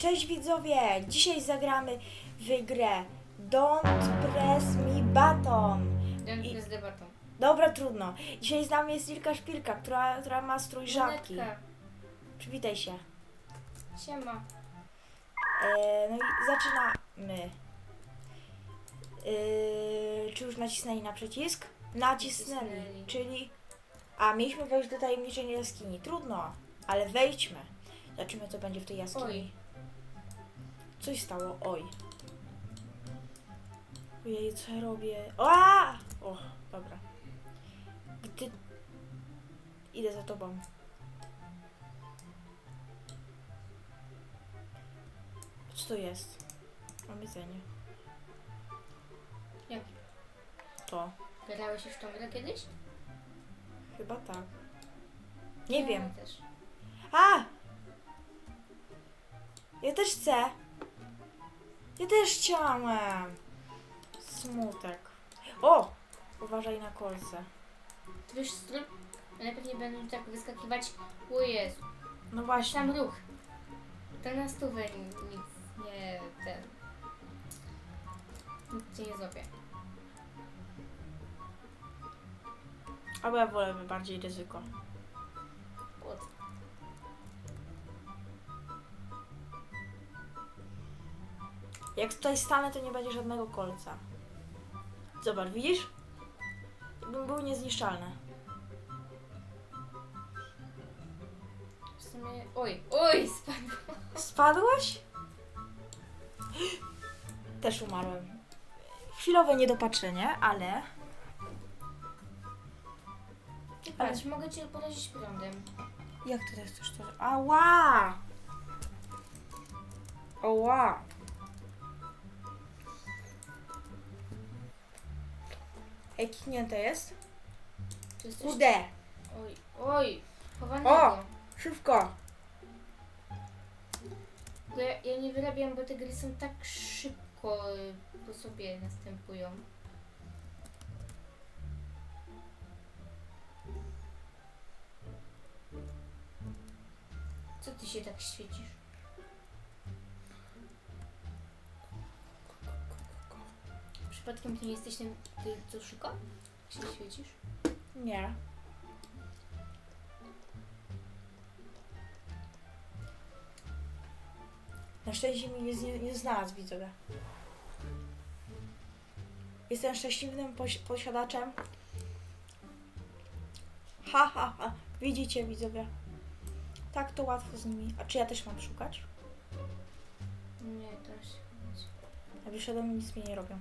Cześć widzowie! Dzisiaj zagramy w grę Don't Press Me Button. Dętny z debatą. Dobra, trudno. Dzisiaj z nami jest Ilka Szpilka, która, która ma strój żabki. Monetka. Przywitaj się. Siema. E, no i zaczynamy. E, czy już nacisnęli na przycisk? Nacisnęli, Nacisnęli. czyli... A, mieliśmy wejść do tajemniczej jaskini. Trudno, ale wejdźmy. Zobaczymy, co będzie w tej jaskini. Oj. Coś stało, oj. Ojej, co ja robię? Oa! O, dobra. Gdy... Idę za tobą. Co to jest? Mam jedzenie. Jak? To. Grałeś już w tą grę kiedyś? Chyba tak. Nie wiem. Ja też. A! Ja też chcę. Ja też chciałem. Smutek. O! Uważaj na kolce. Wiesz, strój? Najpierw nie będą tak wyskakiwać. O Jezu. No właśnie. Sam ruch. To na stówę nic nie ten. Nic cię nie złapie. Albo ja wolę bardziej ryzyko. Płot. Jak tutaj stanę, to nie będzie żadnego kolca. Zobacz, widzisz? Jakbym był niezniszczalny. W sumie. Oj, oj, spadł. Spadłeś? Też umarłem. Chwilowe niedopatrzenie, ale... Patrz, mogę cię porazić prądem. Jak ty też chcesz to... Ała! Ała! Ej, kiknięte jest? To jest coś... Kurde! Oj, oj. Chowanego. O! Szybko! Bo ja, ja nie wyrabiam, bo te gry są tak szybko y, po sobie następują. Co ty się tak świecisz? Przypadkiem ty nie jesteś ten, ty co szuka? Jak się świecisz? Nie. Na szczęście mi nie, nie, nie znalazł widzowie. Jestem szczęśliwym poś posiadaczem. Ha, ha, ha. Widzicie widzowie. Tak to łatwo z nimi. A czy ja też mam szukać? Nie, się... A wyszedłem nic mi nie robią.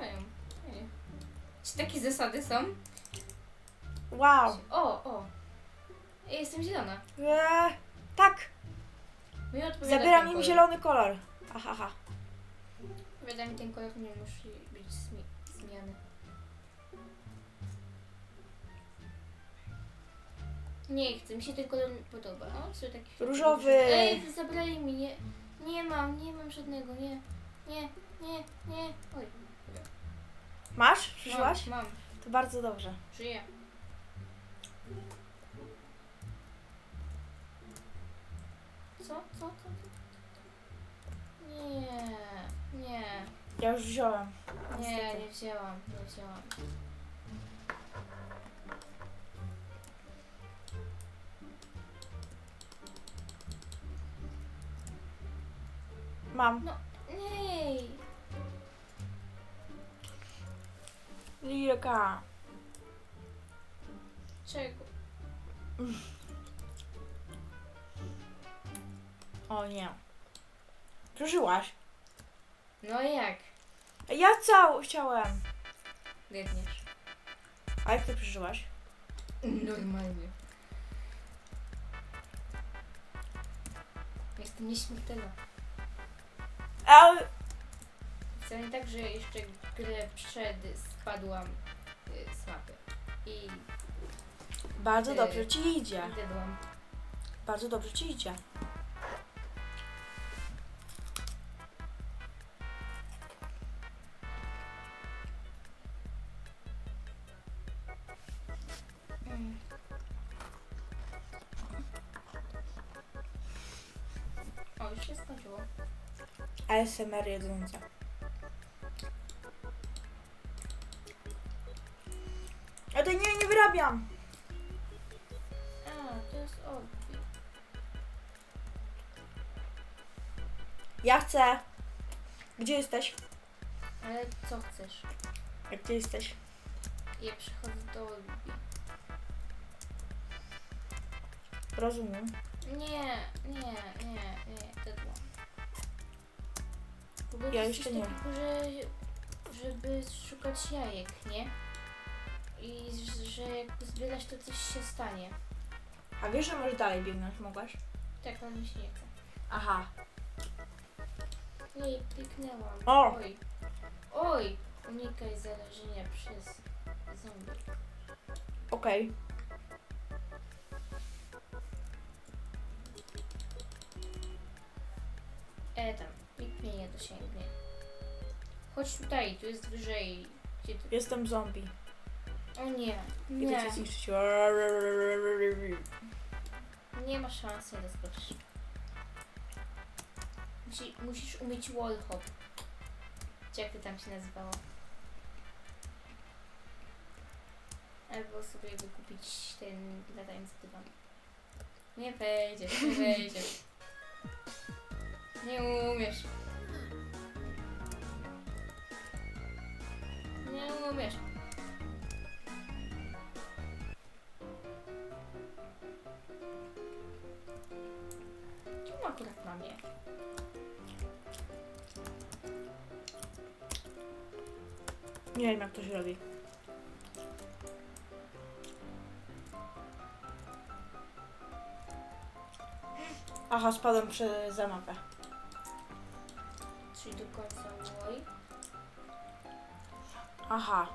Nie. Czy takie zasady są? Wow! O, o. Ja jestem zielona. Eee, tak! Mi odpowiada Zabiera ten mi kolor. zielony kolor. Aha, ha. Odpowiada mi ten kolor, nie musi być zmi- zmiany. Nie chcę, mi się ten kolor podoba. O, co taki Różowy. Ej, zabrali mi, nie, nie mam, nie mam żadnego, nie, nie, nie, nie. Oj, Masz? Przyszłaś? mam, mam, To bardzo dobrze. żyję. Co, co, co? Nie, nie. Ja już wziąłem. Nie, Niestety. nie wzięłam, nie wzięłam. Mam. No, Lilka. Czego? O nie. Przeżyłaś. No jak? Ja całą chciałem. Biegniesz. A jak ty przeżyłaś? Normalnie. Jestem nieśmiertelna. A, no sceny, także jeszcze grę przed spadłam y, z mapy. I Bardzo y, dobrze ci idzie. dedłam. Bardzo dobrze ci idzie. Mm. O, już się skończyło. ASMR jedząca. Chcę. Gdzie jesteś? Ale co chcesz? Jak ty jesteś? Ja przychodzę do Obi. Rozumiem. Nie, nie, nie, nie, dedło. W ogóle Ja to jest jeszcze coś nie. takiego, że, żeby szukać jajek, nie? I że- że jak zbierasz, to coś się stanie. A wiesz, że możesz dalej biegnąć, mogłaś? Tak, ale mi się nie chce. Aha. Oj, kliknęłam. O! Oj. Oj! Unikaj zarażenia przez zombie. Okej. E tam, nikt mnie nie dosięgnie. Chodź tutaj, tu jest wyżej. Gdzie ty? Jestem zombie. O nie, Idę nie. cię zniszczyć. Nie ma szans, nie doskoczysz. Musi, musisz umieć wallhop. Czy jak to tam się nazywało? Albo sobie wykupić ten latający dywan. Nie wejdziesz, nie wejdziesz. Nie umiesz. Nie umiesz. Akurat na mnie? Nie wiem, jak to się robi. Aha, spadłem przy, za mapę. Czyli do końca mój. Aha.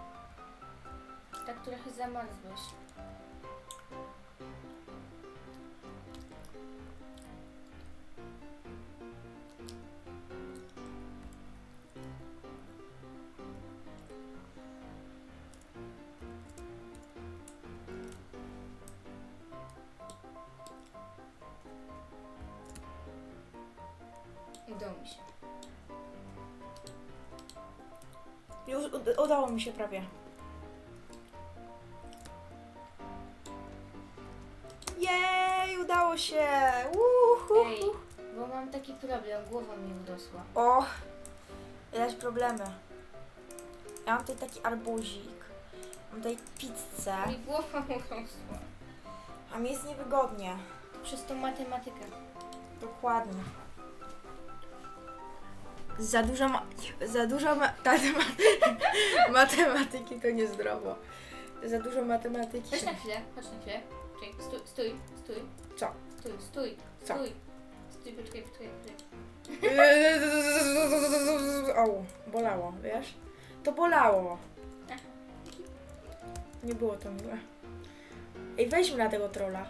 Tak trochę zamarzłeś. Udało mi się. Już ud- udało mi się prawie. Jej, udało się! Uhu. Ej, bo mam taki problem, głowa mi urosła. O, widać problemy. Ja mam tutaj taki arbuzik. Mam tutaj pizzę. Mi głowa urosła. A mi jest niewygodnie. Przez tą matematykę. Dokładnie. Za dużo, ma- za dużo ma- matematyki, matematyki to niezdrowo. Za dużo matematyki. Chodź na chwilę, chodź na chwilę. Czekaj, stój, stój, stój. Co? Stój, stój, Co? stój. Stój, poczekaj, poczekaj, poczekaj. O, bolało, wiesz? To bolało. Aha. Nie było to miłe. Ej, weźmy na tego trolla.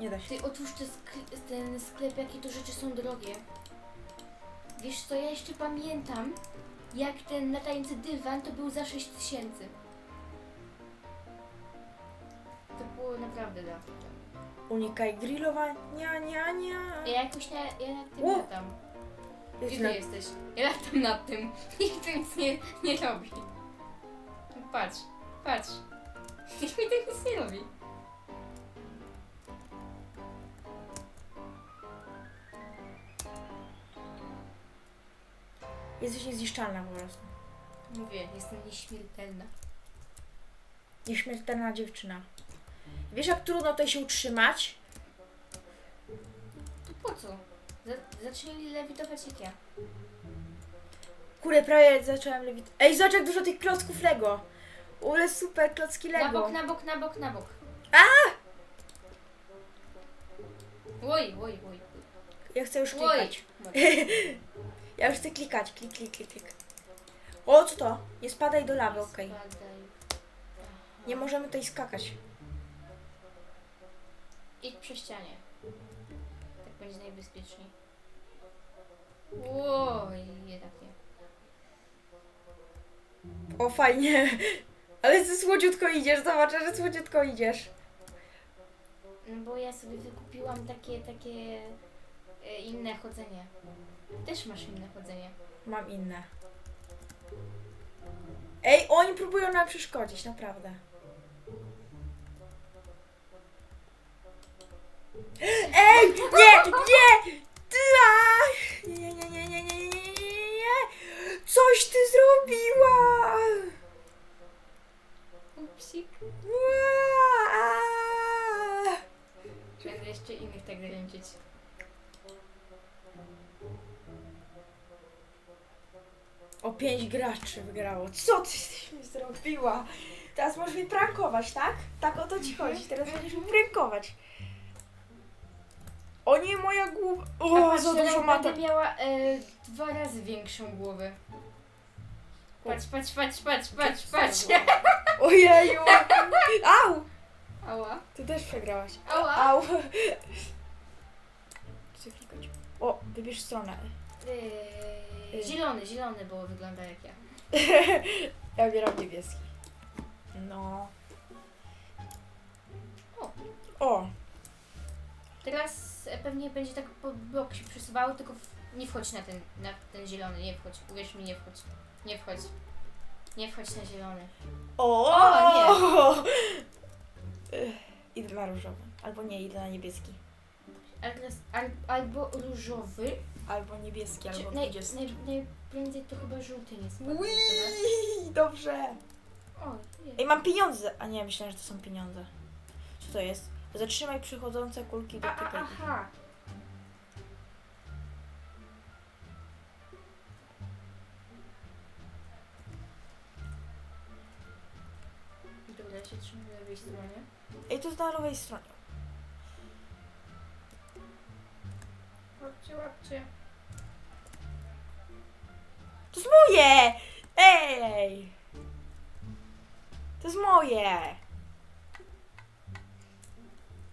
Nie da się. Ty otwórz te skle- ten sklep, jakie to rzeczy są drogie. Wiesz co, ja jeszcze pamiętam, jak ten latający dywan to był za 6 tysięcy. To było naprawdę dawno. Unikaj grillowania, nie, nie. Ja jakoś na, ja nad tym O! latam. Gdzie na- ty jesteś? Ja latam nad tym. Nikt tu nic nie, nie robi. Patrz, patrz. Nikt mi tak nic nie robi. Jesteś niezniszczalna po prostu. Mówię, jestem nieśmiertelna. Nieśmiertelna dziewczyna. Wiesz, jak trudno tutaj się utrzymać? To po co? Za- zaczęli lewitować jak ja. Kurde, prawie zacząłem lewit... Ej, zobacz, jak dużo tych klocków Lego. Ule super, klocki Na Lego. bok, na bok, na bok, na bok. A! Oj, oj, oj. oj. Ja chcę już Oj. klikać. Ja już chcę klikać, klik, klik, klik, klik. O, co to? Nie spadaj do lawy, okej. Nie możemy tutaj skakać. Idź przy ścianie. Tak będzie najbezpieczniej. Oj, jednak nie. O, fajnie. Ale ty słodziutko idziesz, zobaczę, że słodziutko idziesz. No bo ja sobie wykupiłam takie, takie e, inne chodzenie. Też masz inne chodzenie. Mam inne. Ej, oni próbują nam przeszkodzić, naprawdę. Ej, nie, nie! Ty, a! Nie, nie, nie, nie, nie, nie, nie, nie, nie, nie! Coś ty zrobiła! Upsik. Ua! Będę jeszcze innych tak zręczyć. O pięć graczy wygrało. Co ty mi zrobiła? Teraz możesz mnie prankować, tak? Tak o to ci chodzi. Teraz będziesz mnie prankować. O nie, moja głowa. O, patrz, za dużo ma to. będę miała e, dwa razy większą głowę. Patrz, patrz, patrz, patrz, patrz, patrz. Ojeju. Au! Ała. Ty też przegrałaś. Ała. Au. Chcę klikać. O, wybierz stronę. Yy, zielony, zielony, bo wygląda jak ja. Ja wybieram niebieski. No. O. O. Teraz e, pewnie będzie tak po blok się przesuwało, tylko w- nie wchodź na ten, na ten zielony, nie wchodź. Uwierz mi, nie wchodź. Nie wchodź. Nie wchodź na zielony. O! O, Ech, Idę na różowy. Albo nie, idę na niebieski. Ale teraz al, albo różowy, Albo niebieski, czy albo naj, 20. naj, najprędzej to chyba żółty nie spadnie teraz. Ui, dobrze. O, jest. Ej, mam pieniądze. A nie, myślałem, że to są pieniądze. Co to jest? Zatrzymaj przychodzące kulki do A, aha. Dobra, ja się trzymam na lewej stronie. Ej, to jest na lewej stronie. Łapcie, łapcie. To jest moje! Ej! To jest moje!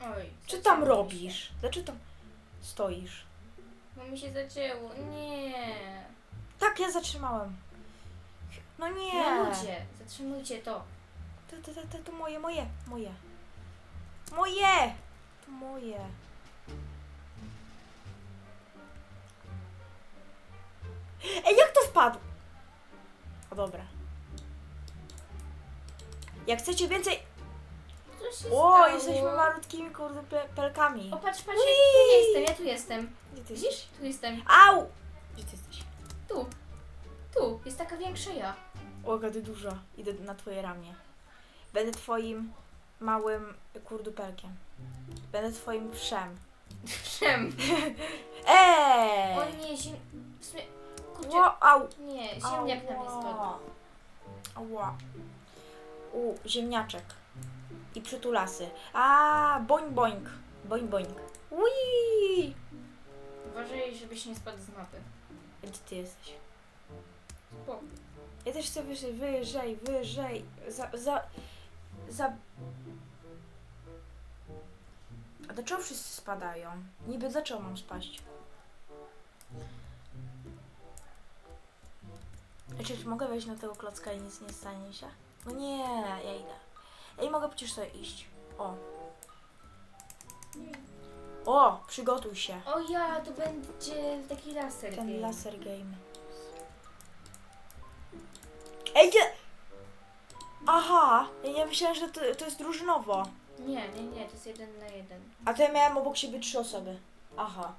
Oj. Co tam robisz? Dlaczego tam stoisz? Się. Bo mi się zacięło. Nie. Tak, ja zatrzymałem. No nie! Ludzie. Zatrzymujcie to. To, to, to, to, to moje, moje, moje. Moje! To moje. Ej, jak to wpadł? O, dobra. Jak chcecie więcej... Co się O, stało? jesteśmy malutkimi, kurde, pe- pelkami. O, patrz, patrz, ja tu jestem, ja tu jestem. Gdzie ty Widzisz? jesteś? Tu jestem. Au! Gdzie ty jesteś? Tu. Tu. Jest taka większa ja. O, gady duża. Idę na twoje ramię. Będę twoim małym kurdupelkiem. Będę twoim wszem. Eee! O nie, ziem... W sumie... Kurczę. Ło, au! Nie, ziemniak na mnie spadł. Ała. Ała. U, ziemniaczek. I przytulasy. A, boing boing. Boing boing. Ui! Uważaj, żebyś nie spadł z mapy. Gdzie ty jesteś? Spoko. Ja też chcę wyżej, wyżej, wyżej. Za, za, za... A dlaczego wszyscy spadają? Niby dlaczego mam spaść? Znaczy, czy mogę wejść na tego klocka i nic nie stanie się? No nie, ja idę. Ej, mogę przecież sobie iść. O. O, przygotuj się. O ja, to będzie taki laser Ten game. laser game. Ej, nie! Aha, ja nie myślałem, że to, to jest drużynowo. Nie, nie, nie, to jest jeden na jeden. A to ja miałem obok siebie trzy osoby. Aha.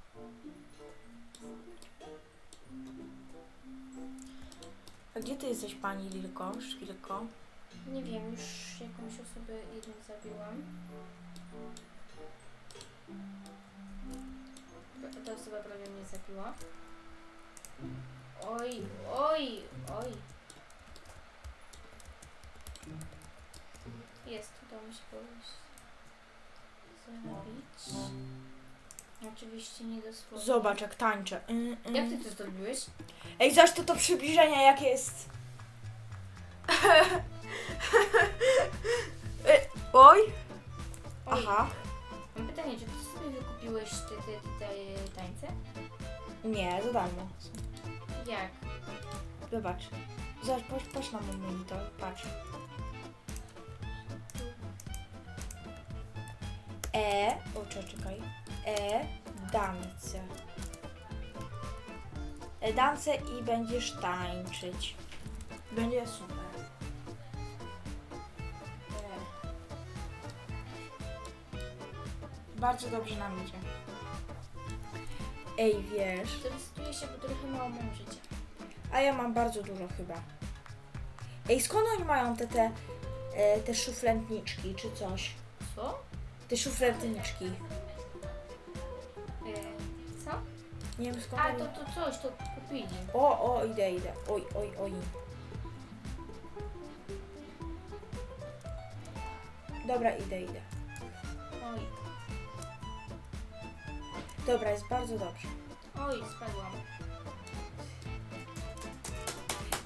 A gdzie ty jesteś, pani Lilko? Szwilko? Nie wiem, już jakąś osobę jedną zabiłam. Ta osoba prawie mnie zabiła. Oj, oj, oj. Jest, udało mi się kogoś zabić. Oczywiście nie dosłownie. Zobacz, jak tańczę. Mm, mm. Jak ty to zrobiłeś? Ej, zobacz to, to przybliżenie, jakie jest. E, Oj. Oj. Aha. Mam pytanie, czy ty sobie wykupiłeś te, te, te tańce? Nie, za darmo. Jak? Zobacz. Zobacz, patrz, patrz na mój monitor, patrz. E, o czekaj, czekaj. E, dance. e, dance i będziesz tańczyć. Będzie super. E, Bardzo dobrze nam idzie. Ej, wiesz, Zdecyduję się, bo trochę mało mam życia. a ja mam bardzo dużo chyba. Ej, skąd oni mają te, te, e, te szuflętniczki czy coś? Co? Te szuflętniczki. Nie wiem skąd A, to, to coś, to kupili. O, o, idę, idę. Oj, oj, oj. Dobra, idę, idę. Oj, Dobra, jest bardzo dobrze. oj, spadłam.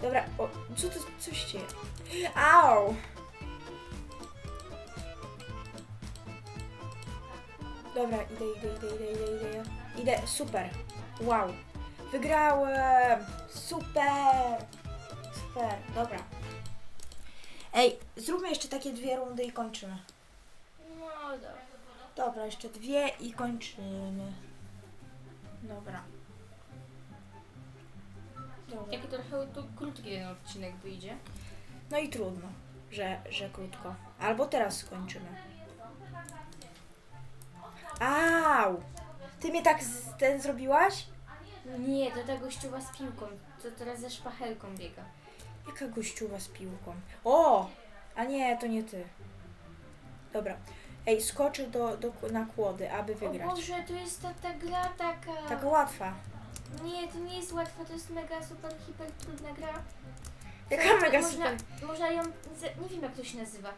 Dobra, o, co to, coś dzieje? Au! Dobra, idę, idę, idę, idę, idę, idę. Idę, super. Wow. Wygrałem! Super! Super, dobra. Ej, zróbmy jeszcze takie dwie rundy i kończymy. No dobra. Dobra, jeszcze dwie i kończymy. Dobra. Dobra. Jaki trochę to krótki ten odcinek wyjdzie. No i trudno, że, że krótko. Albo teraz skończymy. Au! Ty mnie tak z, ten zrobiłaś? Nie, to ta gościuwa z piłką, to teraz ze szpachelką biega. Jaka gościuwa z piłką? O! A nie, to nie ty. Dobra. Ej, skoczę do, do, na kłody, aby O wygrać. Boże, to jest ta, ta gra taka... Taka łatwa. Nie, to nie jest łatwa, to jest mega super, hiper trudna gra. Jaka mega można, super. Można ją, nie wiem jak to się nazywa.